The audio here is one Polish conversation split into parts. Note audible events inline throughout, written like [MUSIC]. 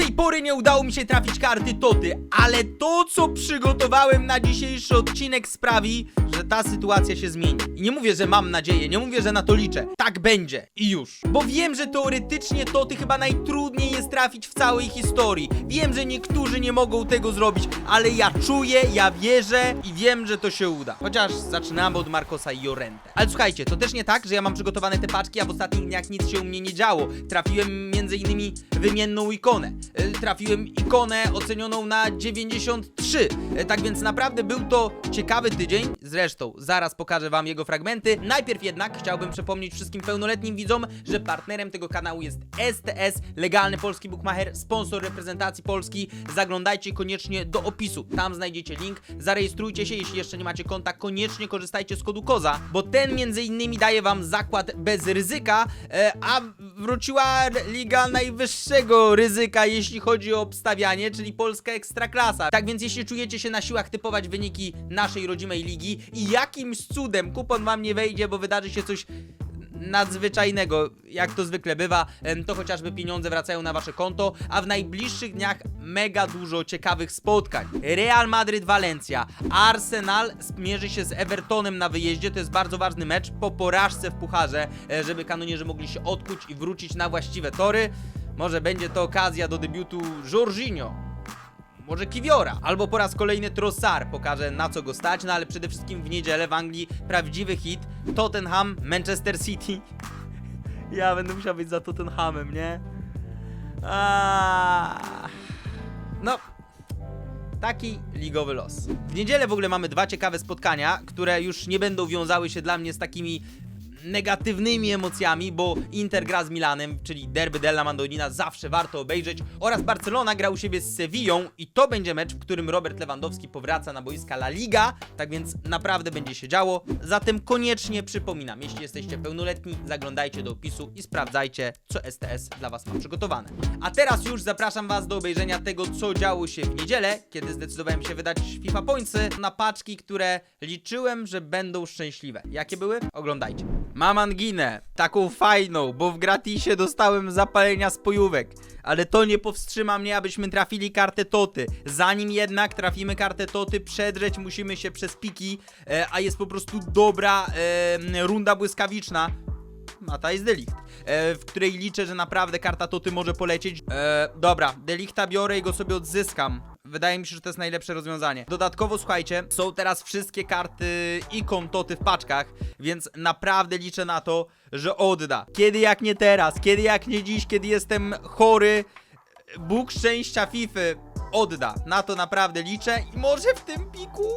tej pory nie udało mi się trafić karty Toty, ale to co przygotowałem na dzisiejszy odcinek sprawi, że ta sytuacja się zmieni. I nie mówię, że mam nadzieję, nie mówię, że na to liczę. Tak będzie i już. Bo wiem, że teoretycznie Toty chyba najtrudniej jest trafić w całej historii. Wiem, że niektórzy nie mogą tego zrobić, ale ja czuję, ja wierzę i wiem, że to się uda. Chociaż zaczynamy od Marcosa i Jorente. Ale słuchajcie, to też nie tak, że ja mam przygotowane te paczki, a w ostatnich dniach nic się u mnie nie działo. Trafiłem między innymi wymienną ikonę. Trafiłem ikonę ocenioną na 93. E, Tak więc naprawdę był to ciekawy tydzień. Zresztą zaraz pokażę wam jego fragmenty. Najpierw jednak chciałbym przypomnieć wszystkim pełnoletnim widzom, że partnerem tego kanału jest STS, legalny polski bookmacher, sponsor reprezentacji Polski. Zaglądajcie koniecznie do opisu. Tam znajdziecie link. Zarejestrujcie się, jeśli jeszcze nie macie konta, koniecznie korzystajcie z kodu KOZA, bo ten między innymi daje wam zakład bez ryzyka, e, a wróciła liga najwyższego ryzyka, jeśli chodzi o obstawianie, czyli polska ekstraklasa. Tak więc jeśli czujecie się na siłach typować wyniki naszej rodzimej ligi i jakimś cudem kupon wam nie wejdzie, bo wydarzy się coś nadzwyczajnego, jak to zwykle bywa, to chociażby pieniądze wracają na wasze konto, a w najbliższych dniach mega dużo ciekawych spotkań. Real Madryt Valencia, Arsenal zmierzy się z Evertonem na wyjeździe, to jest bardzo ważny mecz po porażce w pucharze, e, żeby kanonierzy mogli się odkuć i wrócić na właściwe tory. Może będzie to okazja do debiutu Jorginho. Może Kiwiora, albo po raz kolejny Trossard pokaże na co go stać, no ale przede wszystkim w niedzielę w Anglii prawdziwy hit Tottenham, Manchester City. [LAUGHS] Ja będę musiał być za Tottenhamem, nie? Aaaa. No, taki ligowy los. W niedzielę w ogóle mamy dwa ciekawe spotkania, które już nie będą wiązały się dla mnie z takimi negatywnymi emocjami, bo Inter gra z Milanem, czyli derby della Mandolina, zawsze warto obejrzeć, oraz Barcelona gra u siebie z Sevillą i to będzie mecz, w którym Robert Lewandowski powraca na boiska La Liga, tak więc naprawdę będzie się działo. Zatem koniecznie przypominam, jeśli jesteście pełnoletni, zaglądajcie do opisu i sprawdzajcie, co STS dla Was ma przygotowane. A teraz już zapraszam Was do obejrzenia tego, co działo się w niedzielę, kiedy zdecydowałem się wydać FIFA Pointsy na paczki, które liczyłem, że będą szczęśliwe. Jakie były? Oglądajcie. Mam anginę, taką fajną, bo w gratisie dostałem zapalenia spojówek. Ale to nie powstrzyma mnie, abyśmy trafili kartę Toty. Zanim jednak trafimy kartę Toty, przedrzeć musimy się przez piki, e, a jest po prostu dobra e, runda błyskawiczna. Mata jest delikt, e, w której liczę, że naprawdę karta Toty może polecieć. E, dobra, delikta biorę i go sobie odzyskam. Wydaje mi się, że to jest najlepsze rozwiązanie. Dodatkowo, słuchajcie, są teraz wszystkie karty ikon Toty w paczkach, więc naprawdę liczę na to, że odda. Kiedy jak nie teraz, kiedy jak nie dziś, kiedy jestem chory, Bóg szczęścia FIFA odda. Na to naprawdę liczę i może w tym piku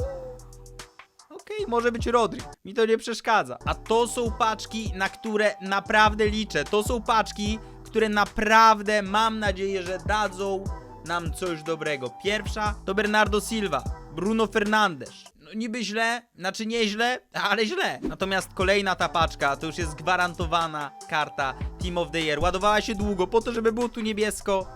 Okej, może być Rodri. Mi to nie przeszkadza. A to są paczki, na które naprawdę liczę. To są paczki, które naprawdę mam nadzieję, że dadzą nam coś dobrego. Pierwsza to Bernardo Silva, Bruno Fernandes. No niby źle, znaczy nieźle, ale źle. Natomiast kolejna ta paczka to już jest gwarantowana karta Team of the Year. Ładowała się długo po to, żeby było tu niebiesko.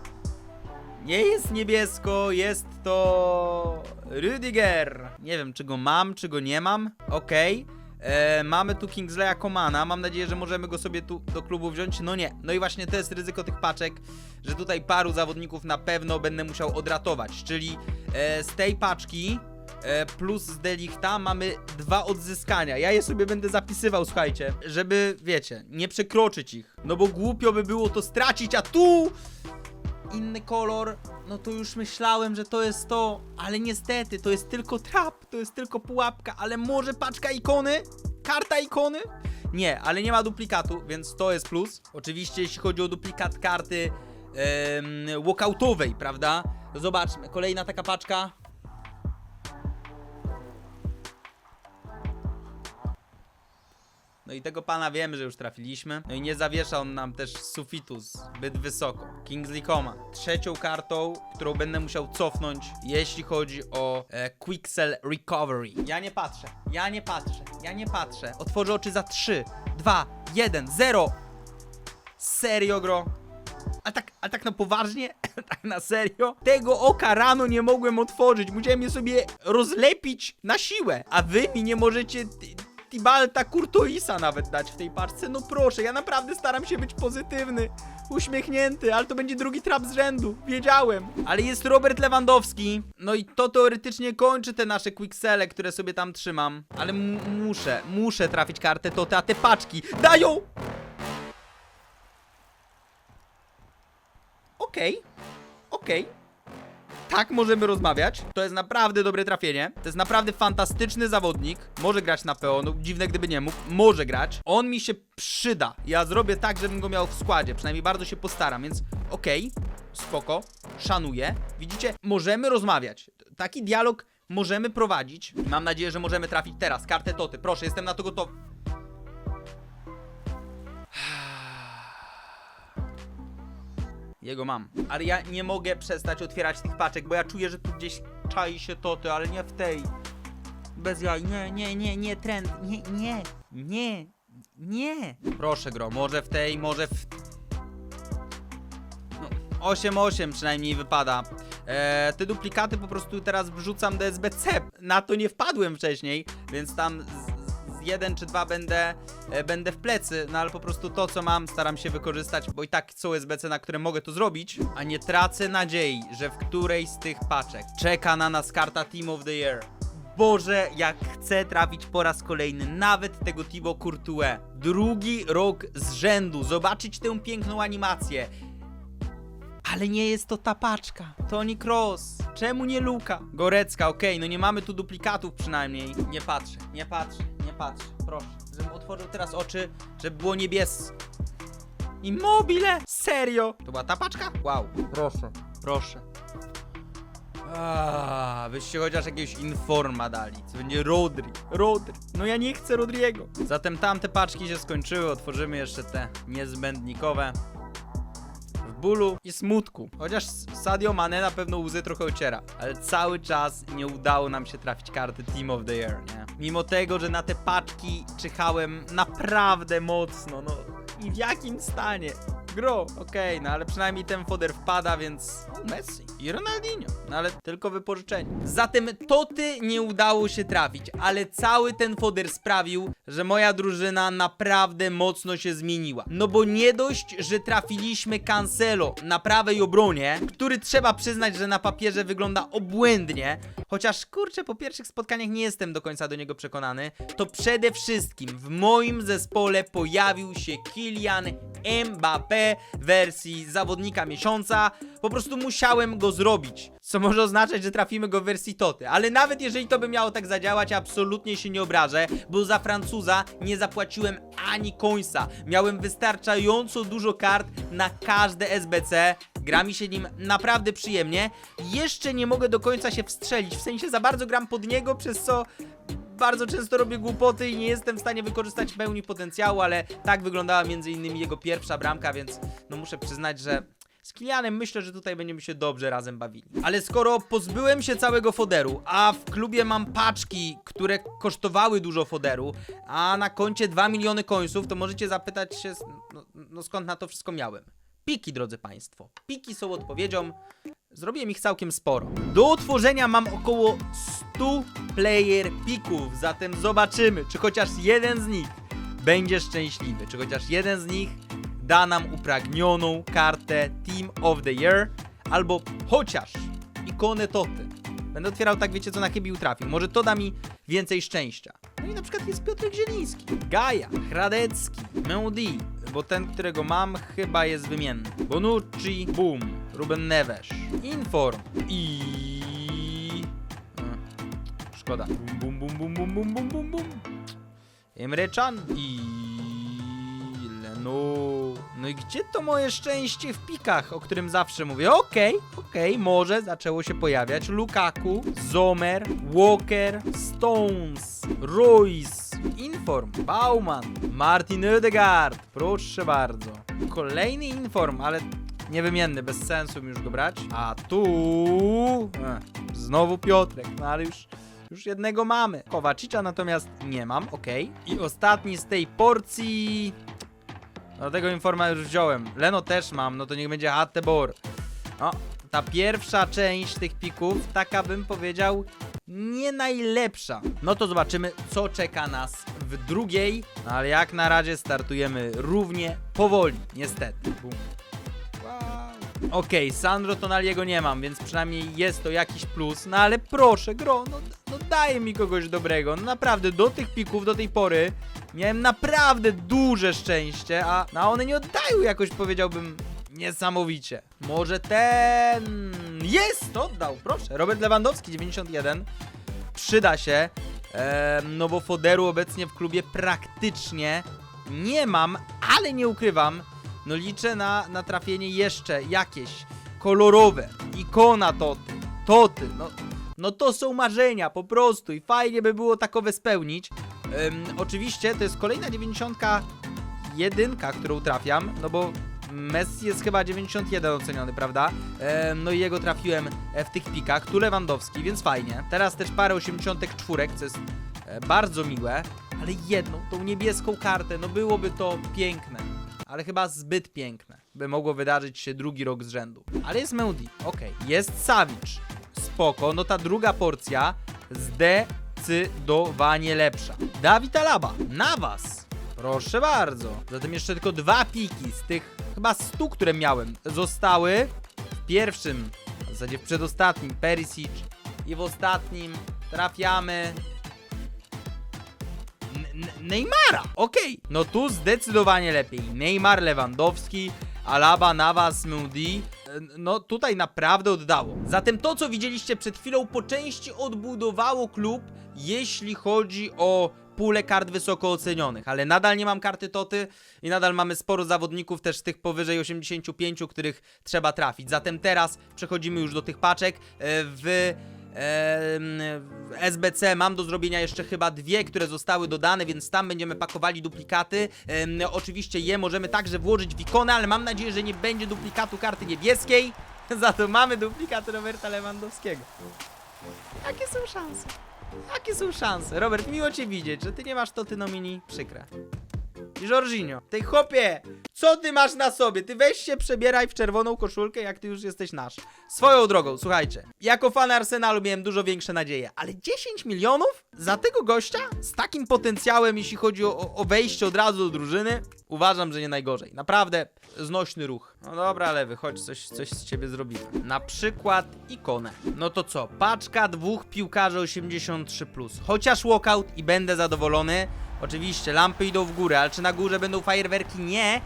Nie jest niebiesko, jest to Rüdiger. Nie wiem, czy go mam, czy go nie mam. Okej. E, mamy tu Kingsleya Komana. Mam nadzieję, że możemy go sobie tu do klubu wziąć. No nie. No i właśnie to jest ryzyko tych paczek, że tutaj paru zawodników na pewno będę musiał odratować. Czyli e, z tej paczki e, plus z Delichta mamy dwa odzyskania. Ja je sobie będę zapisywał, słuchajcie, żeby, wiecie, nie przekroczyć ich. No bo głupio by było to stracić, a tu inny kolor, no to już myślałem, że to jest to, ale niestety to jest tylko trap, to jest tylko pułapka, ale może paczka ikony? Karta ikony? Nie, ale nie ma duplikatu, więc to jest plus. Oczywiście jeśli chodzi o duplikat karty em, walkoutowej, prawda? Zobaczmy, kolejna taka paczka. No i tego pana wiemy, że już trafiliśmy. No i nie zawiesza on nam też sufitu zbyt wysoko. Kingsley Coman. Trzecią kartą, którą będę musiał cofnąć, jeśli chodzi o e, Quicksell Recovery. Ja nie patrzę, ja nie patrzę, ja nie patrzę. Otworzę oczy za 3, 2, 1, 0. Serio, gro? A tak, a tak na poważnie? [LAUGHS] tak na serio? Tego oka rano nie mogłem otworzyć. Musiałem je sobie rozlepić na siłę. A wy mi nie możecie Tibalta, Courtoisa nawet dać w tej paczce. No proszę, ja naprawdę staram się być pozytywny, uśmiechnięty, ale to będzie drugi trap z rzędu. Wiedziałem. Ale jest Robert Lewandowski. No i to teoretycznie kończy te nasze quicksele, które sobie tam trzymam. Ale mu- muszę, muszę trafić kartę to te, a te paczki dają! Okej, okej. Tak możemy rozmawiać. To jest naprawdę dobre trafienie. To jest naprawdę fantastyczny zawodnik. Może grać na PO, dziwne gdyby nie mógł. Może grać. On mi się przyda. Ja zrobię tak, żebym go miał w składzie. Przynajmniej bardzo się postaram, więc okej. Spoko. Szanuję. Widzicie, możemy rozmawiać. Taki dialog możemy prowadzić. Mam nadzieję, że możemy trafić teraz. Kartę Toty. Proszę, jestem na to gotowy. Jego mam. Ale ja nie mogę przestać otwierać tych paczek, bo ja czuję, że tu gdzieś czai się toty, ale nie w tej. Bez jaj. Nie, nie, nie, nie, trend. Nie, nie, nie, nie. Proszę, gro, może w tej, może w... No, 8-8 przynajmniej wypada. Eee, te duplikaty po prostu teraz wrzucam do SBC. Na to nie wpadłem wcześniej, więc tam jeden czy dwa będę, e, będę w plecy, no ale po prostu to co mam staram się wykorzystać, bo i tak są SBC, na które mogę to zrobić, a nie tracę nadziei, że w którejś z tych paczek czeka na nas karta Team of the Year. Boże, jak chcę trafić po raz kolejny nawet tego Thibaut Courtois. Drugi rok z rzędu, zobaczyć tę piękną animację. Ale nie jest to ta paczka. Toni Cross. Czemu nie Luka? Gorecka, okej, no nie mamy tu duplikatów przynajmniej. Nie patrzę, nie patrzę, nie patrzę. Proszę, żebym otworzył teraz oczy, żeby było niebieskie. Immobile! Serio? To była ta paczka? Wow. Proszę, proszę. Aaaa, byście chociaż jakiegoś informa dali. Co będzie Rodri. Rodri. No ja nie chcę Rodriego. Zatem tamte paczki się skończyły. Otworzymy jeszcze te niezbędnikowe bólu i smutku. Chociaż Sadio Mane na pewno łzy trochę ociera, ale cały czas nie udało nam się trafić karty Team of the Year, nie? Mimo tego, że na te paczki czyhałem naprawdę mocno, no i w jakim stanie? Gro, okej, no ale przynajmniej ten foder wpada, więc o, Messi i Ronaldinho, no ale tylko wypożyczenie. Zatem Toty nie udało się trafić, ale cały ten foder sprawił, że moja drużyna naprawdę mocno się zmieniła. No bo nie dość, że trafiliśmy Cancelo na prawej obronie, który trzeba przyznać, że na papierze wygląda obłędnie, chociaż kurczę, po pierwszych spotkaniach nie jestem do końca do niego przekonany, to przede wszystkim w moim zespole pojawił się Kylian Mbappé w wersji zawodnika miesiąca. Po prostu musiałem go zrobić. Co może oznaczać, że trafimy go w wersji Toty. Ale nawet jeżeli to by miało tak zadziałać, absolutnie się nie obrażę, bo za Francuza nie zapłaciłem ani końca. Miałem wystarczająco dużo kart na każde SBC. Gra mi się nim naprawdę przyjemnie. Jeszcze nie mogę do końca się wstrzelić, w sensie za bardzo gram pod niego, przez co bardzo często robię głupoty i nie jestem w stanie wykorzystać pełni potencjału, ale tak wyglądała między innymi jego pierwsza bramka, więc no muszę przyznać, że z Kilianem myślę, że tutaj będziemy się dobrze razem bawili. Ale skoro pozbyłem się całego foderu, a w klubie mam paczki, które kosztowały dużo foderu, a na koncie 2 miliony końców, to możecie zapytać się, no, no skąd na to wszystko miałem. Piki, drodzy Państwo. Piki są odpowiedzią. Zrobiłem ich całkiem sporo. Do utworzenia mam około 100 player pików, zatem zobaczymy, czy chociaż jeden z nich będzie szczęśliwy, czy chociaż jeden z nich da nam upragnioną kartę Team of the Year, albo chociaż ikonę Toty. Będę otwierał tak, wiecie co na chybił trafił. Może to da mi więcej szczęścia. No i na przykład jest Piotrek Zieliński, Gaja, Hradecki, Mendy, bo ten, którego mam, chyba jest wymienny. Bonucci, Boom, Ruben Neves, Inform i... E, Szkoda. Bum, bum, bum, bum, bum, bum, bum, bum. Emre Can i... Leno. No i gdzie to moje szczęście w pikach, o którym zawsze mówię? Okej, okej, może zaczęło się pojawiać. Lukaku, Zomer, Walker, Stones, Royce, Inform, Bauman, Martin Odegaard. Proszę bardzo. Kolejny Inform, ale niewymienny, bez sensu już go brać. A tu... E, znowu Piotrek, no ale już... Już jednego mamy. Kowacicza natomiast nie mam, okej. I ostatni z tej porcji... No tego informa już wziąłem. Leno też mam, no to niech będzie Hattebor. No, ta pierwsza część tych pików, taka bym powiedział, nie najlepsza. No to zobaczymy, co czeka nas w drugiej, no ale jak na razie startujemy równie powoli, niestety. Bum. Wow. Okej, Sandro Tonaliego nie mam, więc przynajmniej jest to jakiś plus, no ale proszę, gro, no, no daj mi kogoś dobrego, no naprawdę, do tych pików, do tej pory miałem naprawdę duże szczęście, a, no, a one nie oddają jakoś, powiedziałbym, niesamowicie. Może ten... Jest! Oddał, proszę. Robert Lewandowski, 91. Przyda się, em, no bo Foderu obecnie w klubie praktycznie nie mam, ale nie ukrywam, no liczę na, na trafienie jeszcze jakieś kolorowe, ikona toty, toty, no, no to są marzenia po prostu i fajnie by było takowe spełnić. Em, oczywiście to jest kolejna 91, którą trafiam, no bo Messi jest chyba 91 oceniony, prawda? No i jego trafiłem e, w tych pikach, tu Lewandowski, więc fajnie. Teraz też parę 84, co jest e, bardzo miłe, ale jedną, tą niebieską kartę, no byłoby to piękne. Ale chyba zbyt piękne, by mogło wydarzyć się drugi rok z rzędu. Ale jest Mendy, okej. Jest Savic, spoko, no ta druga porcja zdecydowanie lepsza. Dawid Alaba, na was! Proszę bardzo. Zatem jeszcze tylko dwa piki z tych chyba 100, które miałem, zostały w pierwszym, w zasadzie w przedostatnim Perisic i w ostatnim trafiamy N- Neymara. Okej, no tu zdecydowanie lepiej. Neymar, Lewandowski, Alaba, Navas, Mendy. E, No tutaj naprawdę oddało. Zatem to, co widzieliście przed chwilą, po części odbudowało klub, jeśli chodzi o pulę kart wysoko ocenionych, ale nadal nie mam karty Toty i nadal mamy sporo zawodników też tych powyżej 85, których trzeba trafić. Zatem teraz przechodzimy już do tych paczek. E, W w SBC mam do zrobienia jeszcze chyba dwie, które zostały dodane, więc tam będziemy pakowali duplikaty. Oczywiście je możemy także włożyć w ikonę, ale mam nadzieję, że nie będzie duplikatu karty niebieskiej. [LAUGHS] Za to mamy duplikat Roberta Lewandowskiego. Jakie są szanse? Jakie są szanse? Robert, miło cię widzieć, że ty nie masz to ty nomini. Przykre. Jorginho, tej chłopie, co ty masz na sobie? Ty weź się przebieraj w czerwoną koszulkę, jak ty już jesteś nasz. Swoją drogą, słuchajcie, jako fan Arsenalu miałem dużo większe nadzieje, ale 10 milionów za tego gościa? Z takim potencjałem, jeśli chodzi o, o wejście od razu do drużyny? Uważam, że nie najgorzej. Naprawdę znośny ruch. No dobra, lewy, chodź, coś, coś z ciebie zrobimy. Na przykład ikonę. No to co? Paczka dwóch piłkarzy 83+. Chociaż walkout i będę zadowolony. Oczywiście, lampy idą w górę, ale czy na górze będą fajerwerki? Nie.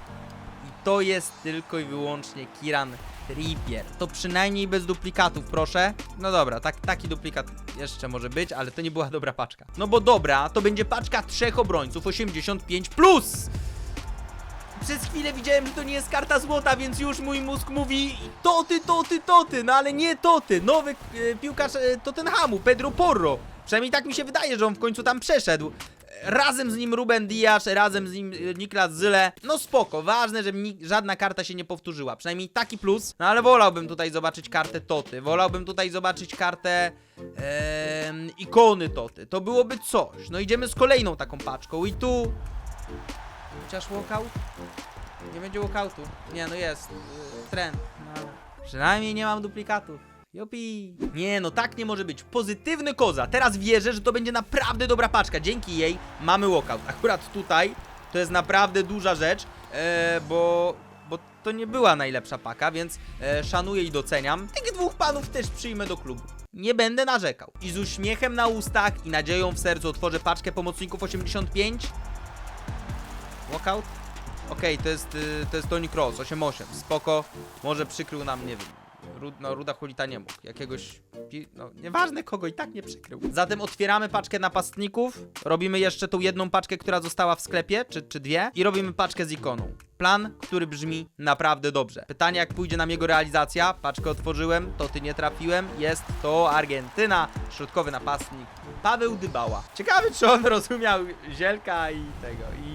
I to jest tylko i wyłącznie Kiran Trippier. To przynajmniej bez duplikatów, proszę. No dobra, tak, taki duplikat jeszcze może być, ale to nie była dobra paczka. No bo dobra, to będzie paczka trzech obrońców 85+. Plus. Przez chwilę widziałem, że to nie jest karta złota, więc już mój mózg mówi Toty, Toty, Toty, no ale nie Toty. Nowy e, piłkarz e, Tottenhamu, Pedro Porro. Przynajmniej tak mi się wydaje, że on w końcu tam przeszedł. Razem z nim Ruben Diaz, razem z nim e, Niklas Zyle. No spoko, ważne, że ni- żadna karta się nie powtórzyła. Przynajmniej taki plus. No ale wolałbym tutaj zobaczyć kartę Toty. Wolałbym tutaj zobaczyć kartę ikony Toty. To byłoby coś. No idziemy z kolejną taką paczką i tu... Chociaż walkout? Nie będzie walkoutu. Nie, no jest. Yy, trend. No, przynajmniej nie mam duplikatów. Jopi. Nie, no tak nie może być. Pozytywny koza. Teraz wierzę, że to będzie naprawdę dobra paczka. Dzięki jej mamy walkout. Akurat tutaj to jest naprawdę duża rzecz, e, bo, bo to nie była najlepsza paka, więc e, szanuję i doceniam. Tych dwóch panów też przyjmę do klubu. Nie będę narzekał. I z uśmiechem na ustach i nadzieją w sercu otworzę paczkę pomocników 85. Walkout? Okej, to jest y, to jest Tony Cross, 8-8, spoko. Może przykrył nam, nie wiem, Rud, no Ruda Hulita nie mógł, jakiegoś, pi- no nieważne kogo i tak nie przykrył. Zatem otwieramy paczkę napastników, robimy jeszcze tą jedną paczkę, która została w sklepie, czy, czy dwie, i robimy paczkę z ikoną. Plan, który brzmi naprawdę dobrze. Pytanie, jak pójdzie nam jego realizacja. Paczkę otworzyłem, to ty nie trafiłem. Jest to Argentyna, środkowy napastnik Paweł Dybała. Ciekawy, czy on rozumiał Zielka i tego, i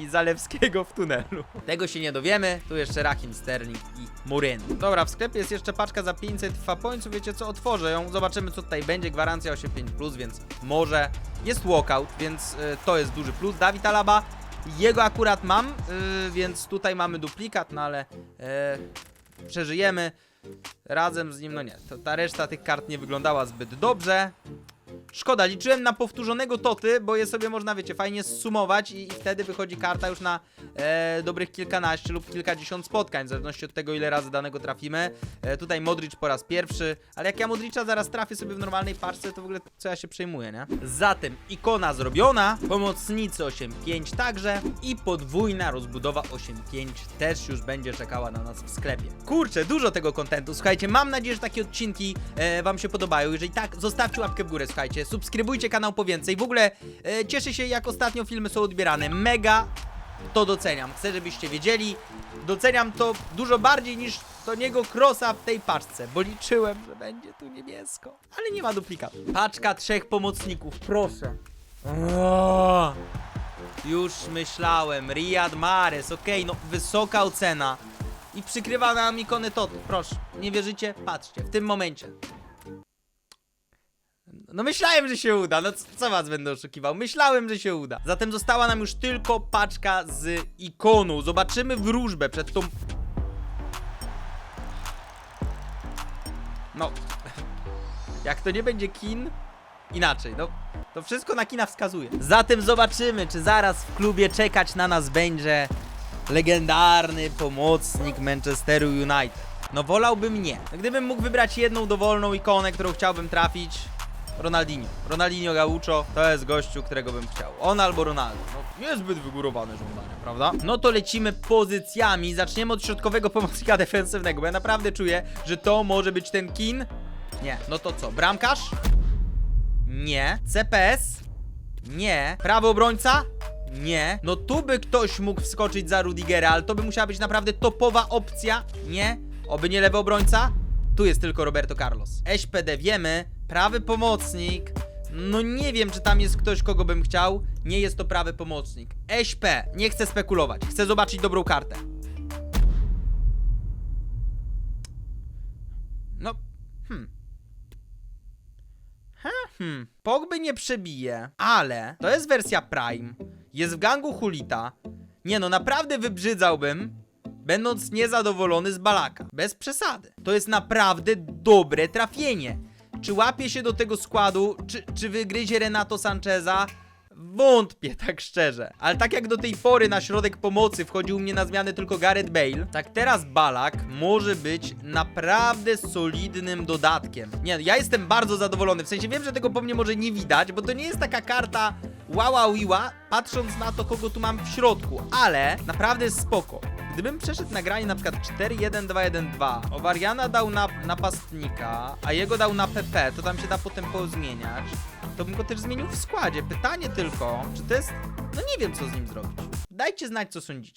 i Zalewskiego w tunelu. Tego się nie dowiemy. Tu jeszcze Raheem Sterling i Murin. Dobra, w sklepie jest jeszcze paczka za 500 fapońców. Wiecie co? Otworzę ją. Zobaczymy co tutaj będzie. Gwarancja 8.5+, więc może. Jest walkout, więc y, to jest duży plus. Dawid Alaba. Jego akurat mam, y, więc tutaj mamy duplikat, no ale y, przeżyjemy razem z nim. No nie, to, ta reszta tych kart nie wyglądała zbyt dobrze. Szkoda, liczyłem na powtórzonego Toty, bo je sobie można, wiecie, fajnie zsumować i, i wtedy wychodzi karta już na e, dobrych kilkanaście lub kilkadziesiąt spotkań, w zależności od tego, ile razy danego trafimy. E, tutaj Modric po raz pierwszy, ale jak ja Modricza zaraz trafię sobie w normalnej paczce, to w ogóle co ja się przejmuję, nie? Zatem ikona zrobiona, pomocnicy 8.5 także i podwójna rozbudowa 8.5 też już będzie czekała na nas w sklepie. Kurczę, dużo tego kontentu, słuchajcie, mam nadzieję, że takie odcinki e, wam się podobają. Jeżeli tak, zostawcie łapkę w górę, słuchajcie, subskrybujcie kanał po więcej. W ogóle e, cieszę się, jak ostatnio filmy są odbierane. Mega to doceniam. Chcę, żebyście wiedzieli. Doceniam to dużo bardziej niż to niego krosa w tej paczce, bo liczyłem, że będzie tu niebiesko. Ale nie ma duplikatu. Paczka trzech pomocników, proszę. O, już myślałem. Riyad Mahrez, okej, no wysoka ocena. I przykrywa nam ikony Tot. Proszę, nie wierzycie? Patrzcie, w tym momencie. No myślałem, że się uda. No c- co was będę oszukiwał? Myślałem, że się uda. Zatem została nam już tylko paczka z ikoną. Zobaczymy wróżbę przed tą... No... [LAUGHS] Jak to nie będzie kin... Inaczej, no... To wszystko na kina wskazuje. Zatem zobaczymy, czy zaraz w klubie czekać na nas będzie legendarny pomocnik Manchesteru United. No wolałbym nie. Gdybym mógł wybrać jedną dowolną ikonę, którą chciałbym trafić, Ronaldinho. Ronaldinho Gaucho to jest gościu, którego bym chciał. On albo Ronaldo. No, niezbyt wygórowane żądania, prawda? No to lecimy pozycjami. Zaczniemy od środkowego pomocnika [LAUGHS] defensywnego, bo ja naprawdę czuję, że to może być ten kin. Nie. No to co? Bramkarz? Nie. CPS? Nie. Prawy obrońca? Nie. No tu by ktoś mógł wskoczyć za Rudigera, ale to by musiała być naprawdę topowa opcja. Nie. Oby nie lewy obrońca? Tu jest tylko Roberto Carlos. SPD wiemy. Prawy pomocnik. No nie wiem, czy tam jest ktoś, kogo bym chciał. Nie jest to prawy pomocnik. SP. Nie chcę spekulować. Chcę zobaczyć dobrą kartę. No. Hmm. Hmm, Pogby nie przebije, ale to jest wersja Prime. Jest w gangu Hulita. Nie no, naprawdę wybrzydzałbym, będąc niezadowolony z Balaka. Bez przesady. To jest naprawdę dobre trafienie. Czy łapie się do tego składu, czy, czy wygryzie Renato Sancheza? Wątpię, [LAUGHS] tak szczerze. Ale tak jak do tej pory na środek pomocy wchodził mnie na zmianę tylko Gareth Bale, tak teraz Balak może być naprawdę solidnym dodatkiem. Nie, ja jestem bardzo zadowolony. W sensie wiem, że tego po mnie może nie widać, bo to nie jest taka karta wała wiła, patrząc na to, kogo tu mam w środku, ale naprawdę spoko. Gdybym przeszedł nagranie na przykład 4-1-2-1-2, Owariana dał na napastnika, a jego dał na PP, to tam się da potem pozmieniać, to bym go też zmienił w składzie. Pytanie tylko, czy to jest... No nie wiem, co z nim zrobić. Dajcie znać, co sądzicie.